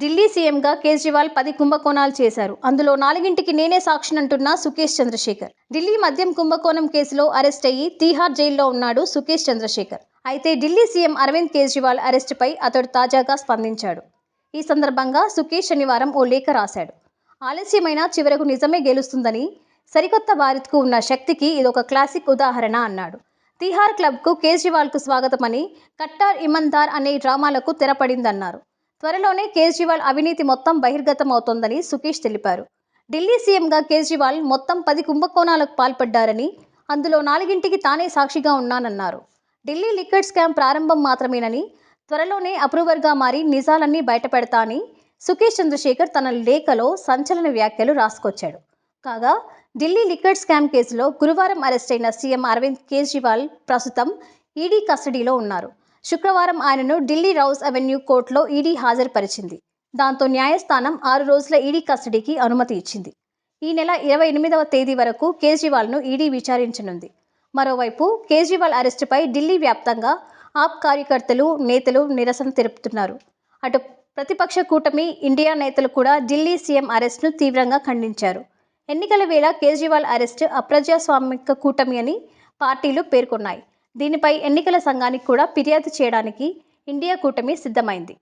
ఢిల్లీ సీఎంగా కేజ్రీవాల్ పది కుంభకోణాలు చేశారు. అందులో నాలుగింటికి నేనే సాక్షినంటున్న సుకేష్ చంద్రశేఖర్. ఢిల్లీ మద్యం కుంభకోణం కేసులో అరెస్ట్ అయ్యి తీహార్ జైల్లో ఉన్నాడు సుకేష్ చంద్రశేఖర్. అయితే ఢిల్లీ సీఎం అరవింద్ కేజ్రీవాల్ అరెస్టుపై అతడు తాజాగా స్పందించాడు. ఈ సందర్భంగా సుకేష్ శనివారం ఓ లేఖ రాశాడు. ఆలస్యమైన చివరకు నిజమే గెలుస్తుందని సరికొత్త భారత్కు ఉన్న శక్తికి ఇదొక క్లాసిక్ ఉదాహరణ అన్నాడు. తిహార్ క్లబ్కు కేజ్రీవాల్కు స్వాగతమని కట్టార్ ఇమందార్ అనే డ్రామాలకు తెరపడిందన్నారు. త్వరలోనే కేజ్రీవాల్ అవినీతి మొత్తం బహిర్గతం అవుతోందని సుకేష్ తెలిపారు. ఢిల్లీ సీఎంగా కేజ్రీవాల్ మొత్తం పది కుంభకోణాలకు పాల్పడ్డారని అందులో నాలుగింటికి తానే సాక్షిగా ఉన్నానన్నారు. ఢిల్లీ లిక్కర్ స్కామ్ ప్రారంభం మాత్రమేనని త్వరలోనే అప్రూవర్గా మారి నిజాలన్నీ బయటపెడతా అని సుకేష్ చంద్రశేఖర్ తన లేఖలో సంచలన వ్యాఖ్యలు రాసుకొచ్చాడు. కాగా ఢిల్లీ లిక్కర్ స్కామ్ కేసులో గురువారం అరెస్టైన సీఎం అరవింద్ కేజ్రీవాల్ ప్రస్తుతం ఈడీ కస్టడీలో ఉన్నారు. శుక్రవారం ఆయనను ఢిల్లీ రౌస్ అవెన్యూ కోర్టులో ఈడీ హాజరుపరిచింది. దాంతో న్యాయస్థానం ఆరు రోజుల ఈడీ కస్టడీకి అనుమతి ఇచ్చింది. ఈ నెల ఇరవై ఎనిమిదవ తేదీ వరకు కేజ్రీవాల్ను ఈడీ విచారించనుంది. మరోవైపు కేజ్రీవాల్ అరెస్టుపై ఢిల్లీ వ్యాప్తంగా ఆప్ కార్యకర్తలు నేతలు నిరసన తెలుపుతున్నారు. అటు ప్రతిపక్ష కూటమి ఇండియా నేతలు కూడా ఢిల్లీ సీఎం అరెస్ట్ను తీవ్రంగా ఖండించారు. ఎన్నికల వేళ కేజ్రీవాల్ అరెస్ట్ అప్రజాస్వామిక కూటమి అని పార్టీలు పేర్కొన్నాయి. దీనిపై ఎన్నికల సంఘానికి కూడా ఫిర్యాదు చేయడానికి ఇండియా కూటమి సిద్ధమైంది.